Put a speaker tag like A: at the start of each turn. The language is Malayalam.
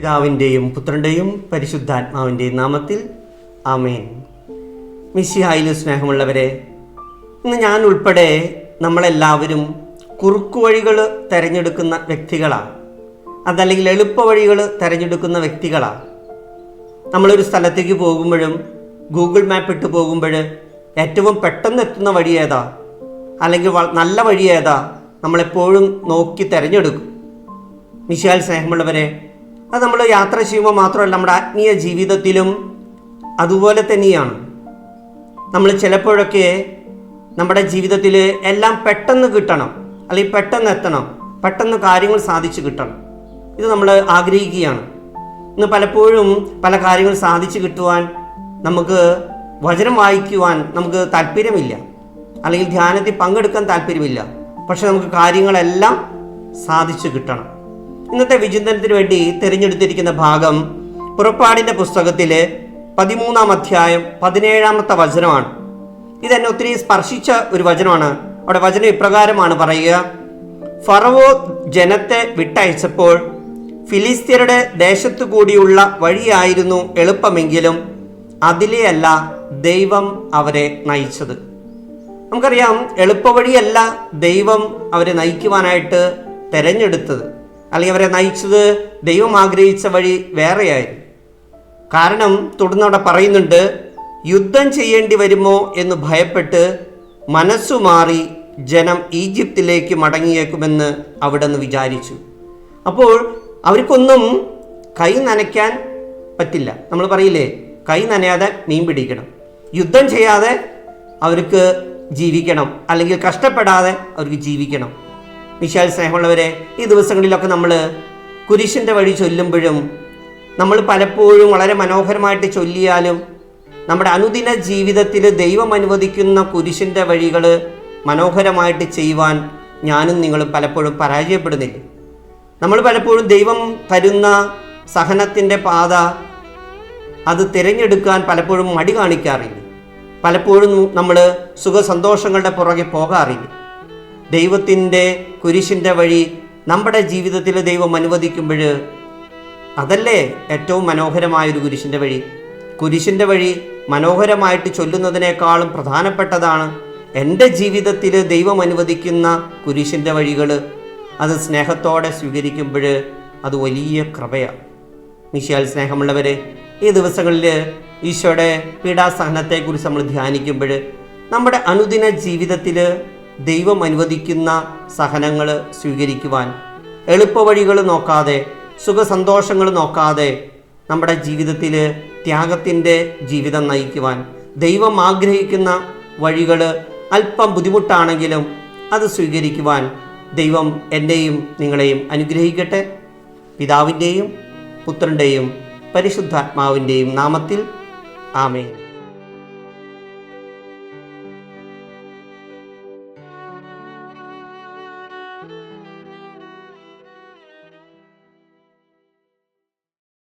A: പിതാവിന്റെയും പുത്രന്റെയും പരിശുദ്ധാത്മാവിന്റെയും നാമത്തിൽ ആമേൻ. മിസ്സിഹായിലും സ്നേഹമുള്ളവരെ ഇന്ന് ഞാൻ ഉൾപ്പെടെ നമ്മളെല്ലാവരും കുറുക്കുവഴികൾ തിരഞ്ഞെടുക്കുന്ന വ്യക്തികളാണ് അതല്ലെങ്കിൽ എളുപ്പവഴികൾ തിരഞ്ഞെടുക്കുന്ന വ്യക്തികളാണ് നമ്മളൊരു സ്ഥലത്തേക്ക് പോകുമ്പോഴും ഗൂഗിൾ മാപ്പ് ഇട്ട് പോകുമ്പോൾ ഏറ്റവും പെട്ടെന്ന് എത്തുന്ന വഴി ഏതാ? അല്ലെങ്കിൽ നല്ല വഴി ഏതാ? നമ്മളെപ്പോഴും നോക്കി തിരഞ്ഞെടുക്കും. മിശാൽ സ്നേഹമുള്ളവരെ അത് നമ്മൾ യാത്ര ചെയ്യുമ്പോൾ മാത്രമല്ല നമ്മുടെ ആത്മീയ ജീവിതത്തിലും അതുപോലെ തന്നെയാണ്. നമ്മൾ ചിലപ്പോഴൊക്കെ നമ്മുടെ ജീവിതത്തിൽ എല്ലാം പെട്ടെന്ന് കിട്ടണം. അല്ലെങ്കിൽ പെട്ടെന്ന് എത്തണം. പെട്ടെന്ന് കാര്യങ്ങൾ സാധിച്ചു കിട്ടണം. ഇത് നമ്മൾ ആഗ്രഹിക്കുകയാണ്. ഇന്ന് പലപ്പോഴും പല കാര്യങ്ങൾ സാധിച്ചു കിട്ടുവാൻ നമുക്ക് വചനം വായിക്കുവാൻ നമുക്ക് താല്പര്യമില്ല. അല്ലെങ്കിൽ ധ്യാനത്തിൽ പങ്കെടുക്കാൻ താല്പര്യമില്ല. പക്ഷെ നമുക്ക് കാര്യങ്ങളെല്ലാം സാധിച്ചു കിട്ടണം. ഇന്നത്തെ വിചിന്തനത്തിന് വേണ്ടി തിരഞ്ഞെടുത്തിരിക്കുന്ന ഭാഗം പുറപ്പാടിന്റെ പുസ്തകത്തിലെ പതിമൂന്നാം അധ്യായം പതിനേഴാമത്തെ വചനമാണ്. ഇതെന്നെ ഒത്തിരി സ്പർശിച്ച ഒരു വചനമാണ്. അവിടെ വചനം ഇപ്രകാരമാണ് പറയുക. ഫറവോ ജനത്തെ വിട്ടയച്ചപ്പോൾ ഫിലിസ്തീനയുടെ ദേശത്തു കൂടിയുള്ള വഴിയായിരുന്നു എളുപ്പമെങ്കിലും അതിലെയല്ല ദൈവം അവരെ നയിച്ചത്. നമുക്കറിയാം എളുപ്പവഴിയല്ല ദൈവം അവരെ നയിക്കുവാനായിട്ട് തിരഞ്ഞെടുത്തത്. അല്ലെങ്കിൽ അവരെ നയിച്ചത് ദൈവം ആഗ്രഹിച്ച വഴി വേറെയായിരുന്നു. കാരണം തുടർന്ന് അവിടെ പറയുന്നുണ്ട് യുദ്ധം ചെയ്യേണ്ടി വരുമോ എന്ന് ഭയപ്പെട്ട് മനസ്സു മാറി ജനം ഈജിപ്തിലേക്ക് മടങ്ങിയേക്കുമെന്ന് അവിടെ നിന്ന് വിചാരിച്ചു. അപ്പോൾ അവർക്കൊന്നും കൈ നനയ്ക്കാൻ പറ്റില്ല. നമ്മൾ പറയില്ലേ കൈ നനയാതെ മീൻ പിടിക്കണം. യുദ്ധം ചെയ്യാതെ അവർക്ക് ജീവിക്കണം. അല്ലെങ്കിൽ കഷ്ടപ്പെടാതെ അവർക്ക് ജീവിക്കണം. വിശാൽ സ്നേഹമുള്ളവരെ ഈ ദിവസങ്ങളിലൊക്കെ നമ്മൾ കുരിശിന്റെ വഴി ചൊല്ലുമ്പോഴും നമ്മൾ പലപ്പോഴും വളരെ മനോഹരമായിട്ട് ചൊല്ലിയാലും നമ്മുടെ അനുദിന ജീവിതത്തിൽ ദൈവം അനുവദിക്കുന്ന കുരിശിന്റെ വഴികൾ മനോഹരമായിട്ട് ചെയ്യുവാൻ ഞാനും നിങ്ങളും പലപ്പോഴും പരാജയപ്പെടുന്നില്ല. നമ്മൾ പലപ്പോഴും ദൈവം തരുന്ന സഹനത്തിന്റെ പാത അത് തിരഞ്ഞെടുക്കാൻ പലപ്പോഴും മടി കാണിക്കാറില്ല. പലപ്പോഴും നമ്മൾ സുഖസന്തോഷങ്ങളുടെ പുറകെ പോകാറില്ല. ദൈവത്തിന്റെ കുരിശിന്റെ വഴി നമ്മുടെ ജീവിതത്തിൽ ദൈവം അനുവദിക്കുമ്പോൾ അതല്ലേ ഏറ്റവും മനോഹരമായൊരു കുരിശിന്റെ വഴി? കുരിശിന്റെ വഴി മനോഹരമായിട്ട് ചൊല്ലുന്നതിനേക്കാളും പ്രധാനപ്പെട്ടതാണ് എന്റെ ജീവിതത്തിൽ ദൈവം അനുവദിക്കുന്ന കുരിശിന്റെ വഴികൾ. അത് സ്നേഹത്തോടെ സ്വീകരിക്കുമ്പോൾ അത് വലിയ കൃപയാണ്. നിശാൽ സ്നേഹമുള്ളവരെ ഈ ദിവസങ്ങളിൽ ഈശോയുടെ പീഡാസഹനത്തെക്കുറിച്ച് നമ്മൾ ധ്യാനിക്കുമ്പോൾ നമ്മുടെ അനുദിന ജീവിതത്തിൽ ദൈവം അനുവദിക്കുന്ന സഹനങ്ങൾ സ്വീകരിക്കുവാൻ എളുപ്പവഴികൾ നോക്കാതെ സുഖസന്തോഷങ്ങൾ നോക്കാതെ നമ്മുടെ ജീവിതത്തിൽ ത്യാഗത്തിന്റെ ജീവിതം നയിക്കുവാൻ ദൈവം ആഗ്രഹിക്കുന്ന വഴികൾ അല്പം ബുദ്ധിമുട്ടാണെങ്കിലും അത് സ്വീകരിക്കുവാൻ ദൈവം എന്നെയും നിങ്ങളെയും അനുഗ്രഹിക്കട്ടെ. പിതാവിന്റെയും പുത്രന്റെയും പരിശുദ്ധാത്മാവിന്റെയും നാമത്തിൽ ആമേൻ.